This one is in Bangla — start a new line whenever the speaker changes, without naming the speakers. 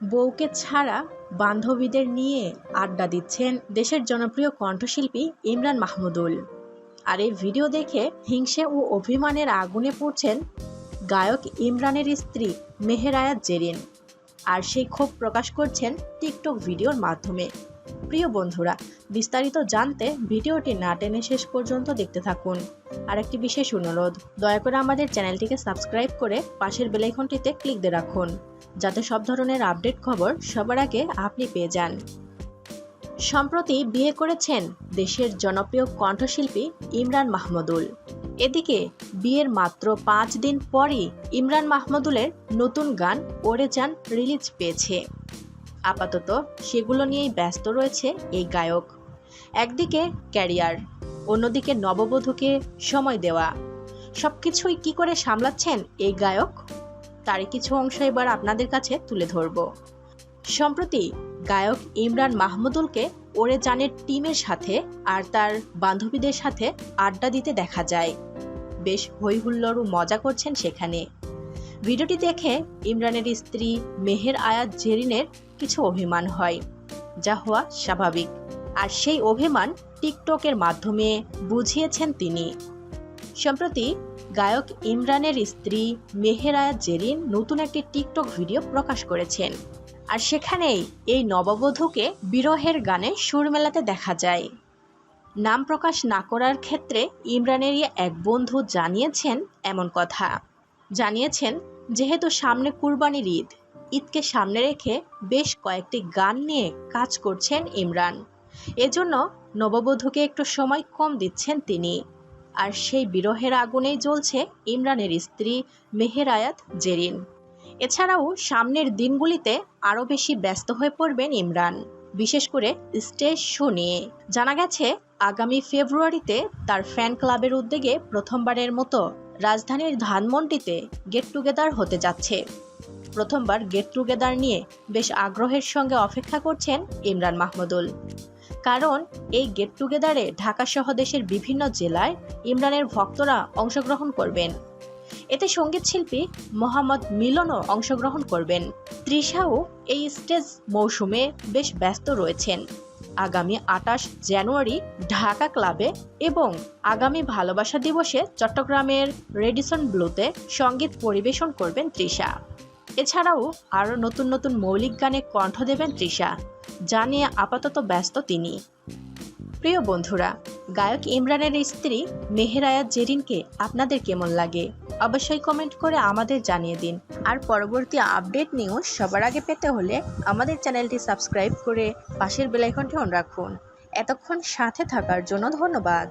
বউকে ছাড়া বান্ধবীদের নিয়ে আড্ডা দিচ্ছেন দেশের জনপ্রিয় কণ্ঠশিল্পী ইমরান মাহমুদুল। আর এই ভিডিও দেখে হিংসে ও অভিমানের আগুনে পড়ছেন গায়ক ইমরানের স্ত্রী মেহেরায়াত জেরিন। আর সেই ক্ষোভ প্রকাশ করছেন টিকটক ভিডিওর মাধ্যমে। প্রিয় বন্ধুরা, বিস্তারিত জানতে ভিডিওটি না টেনে শেষ পর্যন্ত দেখতে থাকুন। আর একটি বিশেষ অনুরোধ, দয়া করে আমাদের চ্যানেলটিকে সাবস্ক্রাইব করে পাশের বেলাইকনটিতে ক্লিক দিয়ে রাখুন। যাতে সব ধরনের আপডেট খবর সবার আগে আপনি পেয়ে যান। সম্প্রতি বিয়ে করেছেন দেশের জনপ্রিয় কণ্ঠশিল্পী ইমরান মাহমুদুল। এদিকে বিয়ের মাত্র পাঁচ দিন পরই ইমরান মাহমুদুলের নতুন গান ওরে যান রিলিজ পেয়েছে। আপাতত সেগুলো নিয়েই ব্যস্ত রয়েছে এই গায়ক। একদিকে ক্যারিয়ার, অন্যদিকে নববধূকে সময় দেওয়া। সবকিছুই কি করে সামলাচ্ছেন এই গায়ক? তারই কিছু অংশ এবার আপনাদের কাছে তুলে ধরব। সম্প্রতি গায়ক ইমরান মাহমুদুলকে ওরে জানের টিমের সাথে আর তার বান্ধবীদের সাথে আড্ডা দিতে দেখা যায়। বেশ হই হুল্লোড় ও মজা করছেন সেখানে। ভিডিওটি দেখে ইমরানের স্ত্রী মেহের আয়াত জেরিনের কিছু অভিমান হয়, যা হওয়া স্বাভাবিক। আর সেই অভিমান টিকটকের মাধ্যমে বুঝিয়েছেন তিনি। সম্প্রতি গায়ক ইমরানের স্ত্রী মেহের আয়াত জেরিন নতুন একটি টিকটক ভিডিও প্রকাশ করেছেন। আর সেখানেই এই নববধূকে বিরহের গানে সুর মেলাতে দেখা যায়। নাম প্রকাশ না করার ক্ষেত্রে ইমরানেরই এক বন্ধু জানিয়েছেন এমন কথা। জানিয়েছেন, যেহেতু সামনে কুরবানির ঈদ, ঈদকে সামনে রেখে বেশ কয়েকটি গান নিয়ে কাজ করছেন ইমরান। এজন্য নববধূকে একটু সময় কম দিচ্ছেন তিনি। আর সেই বিরহের আগুনেই জ্বলছে ইমরানের স্ত্রী মেহেরায়াত জেরিন। এছাড়াও সামনের দিনগুলিতে আরও বেশি ব্যস্ত হয়ে পড়বেন ইমরান। বিশেষ করে স্টেজ শো নিয়ে। জানা গেছে, আগামী ফেব্রুয়ারিতে তার ফ্যান ক্লাবের উদ্যোগে প্রথমবারের মতো রাজধানীর ধানমন্ডিতে গেট টুগেদার হতে যাচ্ছে। প্রথমবার গেট টুগেদার নিয়ে বেশ আগ্রহের সঙ্গে অপেক্ষা করছেন ইমরান মাহমুদুল। কারণ এই গেট টুগেদারে ঢাকা সহ দেশের বিভিন্ন জেলায় ইমরানের ভক্তরা অংশগ্রহণ করবেন। এতে সংগীত শিল্পী মোহাম্মদ মিলনও অংশগ্রহণ করবেন। তৃষাও এই স্টেজ মৌসুমে বেশ ব্যস্ত রয়েছেন। আগামী আটাশ জানুয়ারি ঢাকা ক্লাবে এবং আগামী ভালোবাসা দিবসে চট্টগ্রামের রেডিসন ব্লুতে সংগীত পরিবেশন করবেন তৃষা। এছাড়াও আরও নতুন নতুন মৌলিক গানে কণ্ঠ দেবেন তৃষা, যা নিয়ে আপাতত ব্যস্ত তিনি। প্রিয় বন্ধুরা, গায়ক ইমরানের স্ত্রী মেহেরায়াত জেরিনকে আপনাদের কেমন লাগে? অবশ্যই কমেন্ট করে আমাদের জানিয়ে দিন। আর পরবর্তী আপডেট নিউজ সবার আগে পেতে হলে আমাদের চ্যানেলটি সাবস্ক্রাইব করে পাশের বেলাইকনটি অন রাখুন। এতক্ষণ সাথে থাকার জন্য ধন্যবাদ।